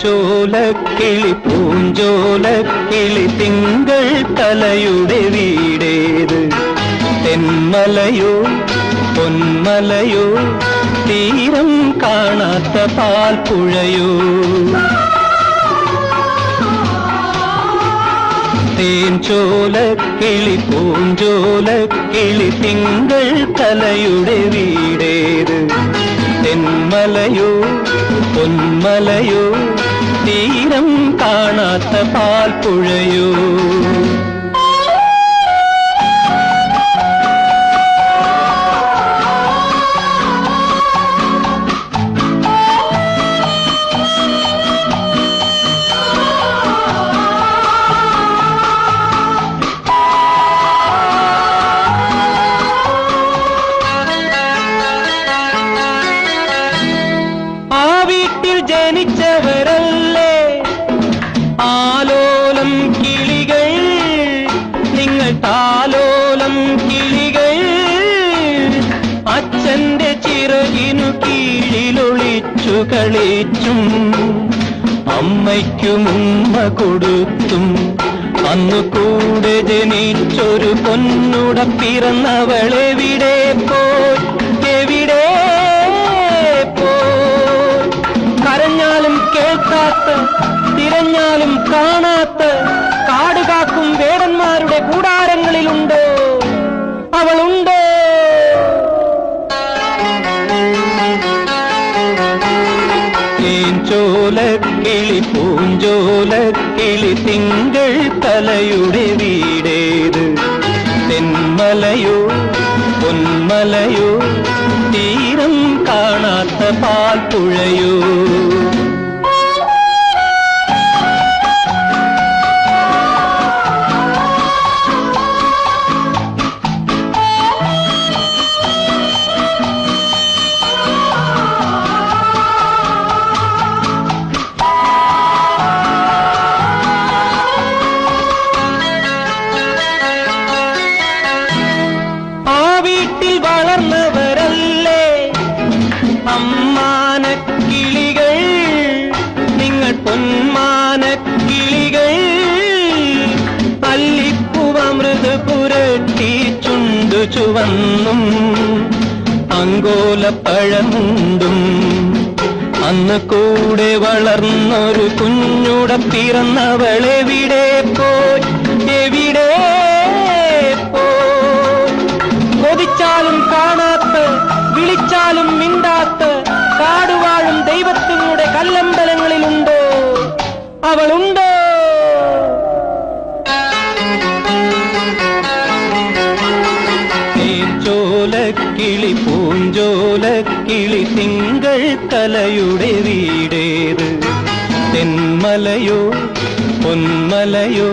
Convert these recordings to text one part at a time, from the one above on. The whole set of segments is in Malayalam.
തേൻചോലക്കിളി പൂഞ്ചോലക്കിളി തിങ്കൾ തലയുടെ വീടേത്? തെന്മലയോ പൊന്മലയോ തീരം കാണാത്ത പാൽപ്പുഴയോ? തേൻചോലക്കിളി പൂഞ്ചോലക്കിളി തിങ്കൾ തലയുടെ വീടേത്? തെന്മലയോ പൊന്മലയോ തീരം കാണാത്ത പാൽപ്പുഴയോ? ആ താലോലം കിളികൾ അച്ഛന്റെ ചിറകിനു കീഴിലൊളിച്ചു കളിച്ചും അമ്മയ്ക്കും ഉമ്മ കൊടുത്തും. അന്നു കൂടെ ജനിച്ചൊരു പൊന്നുട പിറന്നവളെവിടെ പോയി എവിടെ പോയി കരഞ്ഞാലും കേൾക്കാത്ത തിരഞ്ഞാലും കാണാത്ത ചോലക്കിളി പൂഞ്ചോലക്കിളി തിങ്കൾ തലയുടെ വീടേത് തെന്മലയോ പൊന്മലയോ തീരം കാണാത്ത പാൽപ്പുഴയോ ആ ചുവന്നും അങ്കോലപ്പഴമുണ്ടും അന്ന് കൂടെ വളർന്നൊരു കുഞ്ഞുട പിറന്നവളെവിടെ പോയി? ചോലക്കിളി പൂഞ്ചോലക്കിളി തിങ്കൾ തലയുടെ വീടേത് തെന്മലയോ പൊന്മലയോ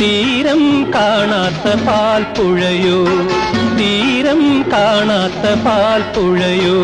തീരം കാണാത്ത പാൽപ്പുഴയോ തീരം കാണാത്ത പാൽപ്പുഴയോ